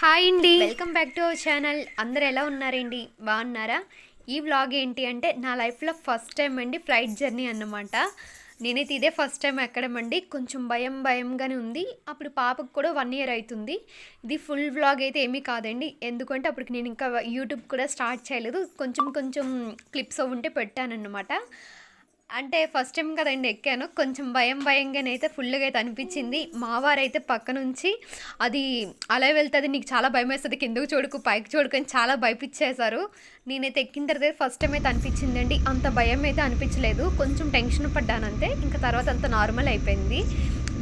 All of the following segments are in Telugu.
హాయ్ అండి. Welcome back to our channel. అందరు ఎలా ఉన్నారండి? బాగున్నారా? ఈ వ్లాగ్ ఏంటి అంటే నా లైఫ్లో ఫస్ట్ టైం అండి ఫ్లైట్ జర్నీ అన్నమాట. నేనైతే ఇదే ఫస్ట్ టైం ఎక్కడమండి కొంచెం భయం భయంగానే ఉంది. అప్పుడు పాపకు కూడా వన్ ఇయర్ అవుతుంది. ఇది ఫుల్ వ్లాగ్ అయితే ఏమీ కాదండి. ఎందుకంటే అప్పటికి నేను ఇంకా యూట్యూబ్ కూడా స్టార్ట్ చేయలేదు. కొంచెం కొంచెం క్లిప్స్ ఉంటే పెట్టానన్నమాట. అంటే ఫస్ట్ టైం కదండి ఎక్కాను. కొంచెం భయం భయంగానే అయితే ఫుల్గా అయితే అనిపించింది. మా వారైతే పక్క నుంచి అది అలా వెళ్తుంది నీకు చాలా భయం వేస్తుంది కిందకు చూడుకు పైకి చూడుకు అని చాలా భయపించేశారు నేనైతే ఎక్కిన తర్వాత ఫస్ట్ టైం అయితే అనిపించిందండి. అంత భయం అయితే అనిపించలేదు. కొంచెం టెన్షన్ పడ్డాను అంతే ఇంకా తర్వాత అంత నార్మల్ అయిపోయింది.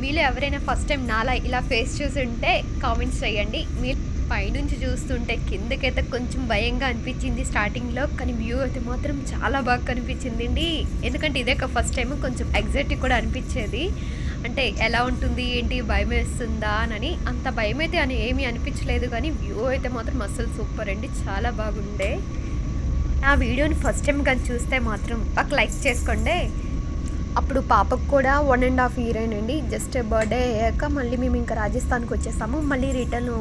మీలో ఎవరైనా ఫస్ట్ టైం నాలా ఇలా ఫేస్ చూసి ఉంటే కామెంట్స్ చేయండి. మీరు పైనుంచి చూస్తుంటే కిందకైతే కొంచెం భయంగా అనిపించింది స్టార్టింగ్లో కానీ వ్యూ అయితే మాత్రం చాలా బాగా కనిపించింది అండి ఎందుకంటే ఇదే ఒక ఫస్ట్ టైం కొంచెం ఎగ్జైటివ్ కూడా అనిపించేది. అంటే ఎలా ఉంటుంది ఏంటి భయం వేస్తుందా అని అంత భయం అయితే అని ఏమీ అనిపించలేదు కానీ వ్యూ అయితే మాత్రం అస్సలు సూపర్ అండి చాలా బాగుండే. ఆ వీడియోని ఫస్ట్ టైం కానీ చూస్తే మాత్రం ఒక లైక్ చేసుకోండి. అప్పుడు పాపకు కూడా వన్ అండ్ హాఫ్ ఇయర్ అయినండి జస్ట్ బర్త్డే అయ్యాక మళ్ళీ మేము ఇంకా రాజస్థాన్కి వచ్చేసాము మళ్ళీ రిటర్న్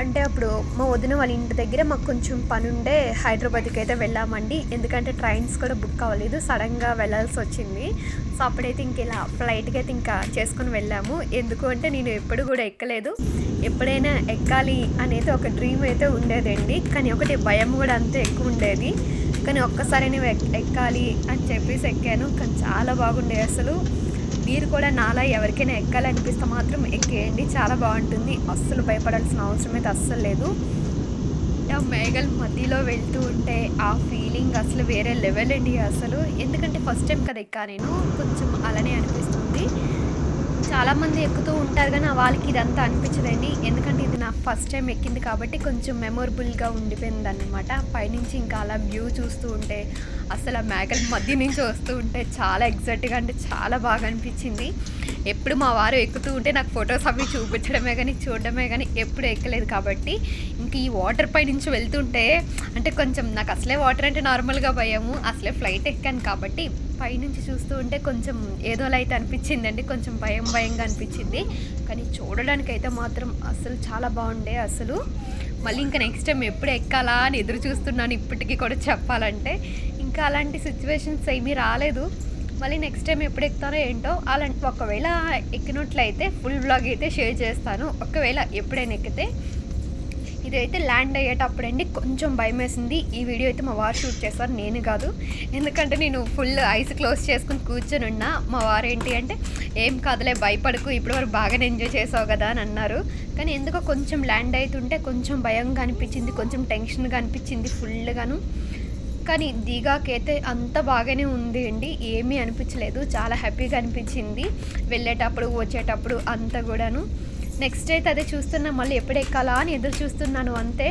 అంటే అప్పుడు మా వదిన వాళ్ళ ఇంటి దగ్గర మాకు కొంచెం పని ఉండే హైదరాబాద్కి అయితే వెళ్ళామండి. ఎందుకంటే ట్రైన్స్ కూడా బుక్ అవ్వలేదు సడన్గా వెళ్ళాల్సి వచ్చింది. సో అప్పుడైతే ఇంక ఇలా ఫ్లైట్కి అయితే ఇంకా చేసుకుని వెళ్ళాము. ఎందుకు అంటే నేను ఎప్పుడు కూడా ఎక్కలేదు. ఎప్పుడైనా ఎక్కాలి అనేది ఒక డ్రీమ్ అయితే ఉండేదండి. కానీ ఒకటి భయం కూడా అంతే ఎక్కువ ఉండేది. కానీ ఒక్కసారి నేను ఎక్కాలి అని చెప్పేసి ఎక్కాను. కానీ చాలా బాగుండే అసలు. మీరు కూడా నాలా ఎవరికైనా ఎక్కాలనిపిస్తే మాత్రం ఎక్కేయండి. చాలా బాగుంటుంది. అస్సలు భయపడాల్సిన అవసరం అయితే అస్సలు లేదు. ఆ మేఘల మధ్యలో వెళ్తూ ఉంటే ఆ ఫీలింగ్ అసలు వేరే లెవెల్ అండి అసలు. ఎందుకంటే ఫస్ట్ టైం కదా ఎక్కా నేను. కొంచెం అలానే అనిపిస్తుంది. చాలామంది ఎక్కుతూ ఉంటారు కానీ వాళ్ళకి ఇదంతా అనిపించదండి. ఎందుకంటే ఇది నా ఫస్ట్ టైం ఎక్కింది కాబట్టి కొంచెం మెమొరబుల్గా ఉండిపోయింది అనమాట పైనుంచి ఇంకా అలా వ్యూ చూస్తూ ఉంటే అసలు ఆ మేకల మధ్య నుంచి వస్తూ ఉంటే చాలా ఎగ్జాక్ట్గా అంటే చాలా బాగా అనిపించింది. ఎప్పుడు మా వారు ఎక్కుతూ ఉంటే నాకు ఫొటోస్ అవి చూపించడమే కానీ చూడడమే కానీ ఎప్పుడు ఎక్కలేదు కాబట్టి ఇంక ఈ వాటర్ పై నుంచి వెళ్తుంటే అంటే కొంచెం నాకు అసలే వాటర్ అంటే నార్మల్గా భయము. అసలే ఫ్లైట్ ఎక్కాను కాబట్టి పైనుంచి చూస్తూ ఉంటే కొంచెం ఏదోలా అయితే అనిపించిందండి. కొంచెం భయం భయంగా అనిపించింది. కానీ చూడడానికి అయితే మాత్రం అసలు చాలా బాగుండే అసలు. మళ్ళీ ఇంకా నెక్స్ట్ టైం ఎప్పుడు ఎక్కాలా అని ఎదురు చూస్తున్నాను ఇప్పటికీ కూడా చెప్పాలంటే. ఇంకా అలాంటి సిచ్యువేషన్స్ ఏమీ రాలేదు. మళ్ళీ నెక్స్ట్ టైం ఎప్పుడు ఎక్కుతానో ఏంటో అలాంటి ఒకవేళ ఎక్కినట్లయితే ఫుల్ బ్లాగ్ అయితే షేర్ చేస్తాను. ఒకవేళ ఎప్పుడైనా ఎక్కితే ఇదైతే ల్యాండ్ అయ్యేటప్పుడండి కొంచెం భయం వేసింది ఈ వీడియో అయితే మా వారు షూట్ చేస్తారు నేను కాదు. ఎందుకంటే నేను ఫుల్ ఐస్ క్లోజ్ చేసుకుని కూర్చొని ఉన్నా మా వారు ఏంటి అంటే ఏం కాదులే భయపడకు ఇప్పుడు వరకు బాగానే ఎంజాయ్ చేసావు కదా అని అన్నారు. కానీ ఎందుకో కొంచెం ల్యాండ్ అవుతుంటే కొంచెం భయంగా అనిపించింది కొంచెం టెన్షన్గా అనిపించింది ఫుల్గాను. కానీ దిగాకైతే అంత బాగానే ఉంది అండి. ఏమీ అనిపించలేదు. చాలా హ్యాపీగా అనిపించింది. వెళ్ళేటప్పుడు వచ్చేటప్పుడు అంతా కూడాను. నెక్స్ట్ అయితే అదే చూస్తున్నా మళ్ళీ ఎప్పుడు ఎక్కాలా అని ఎదురు చూస్తున్నాను అంతే.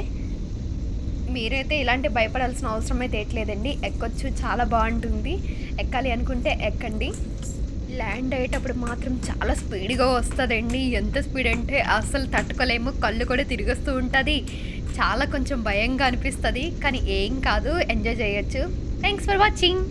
మీరైతే ఇలాంటి భయపడాల్సిన అవసరం అయితే ఎట్లేదండి ఎక్కొచ్చు చాలా బాగుంటుంది. ఎక్కాలి అనుకుంటే ఎక్కండి. ల్యాండ్ అయ్యేటప్పుడు మాత్రం చాలా స్పీడ్గా వస్తుందండి. ఎంత స్పీడ్ అంటే అస్సలు తట్టుకోలేము. కళ్ళు కూడా తిరిగొస్తూ ఉంటుంది. చాలా కొంచెం భయంగా అనిపిస్తుంది. కానీ ఏం కాదు. ఎంజాయ్ చేయొచ్చు. Thanks for watching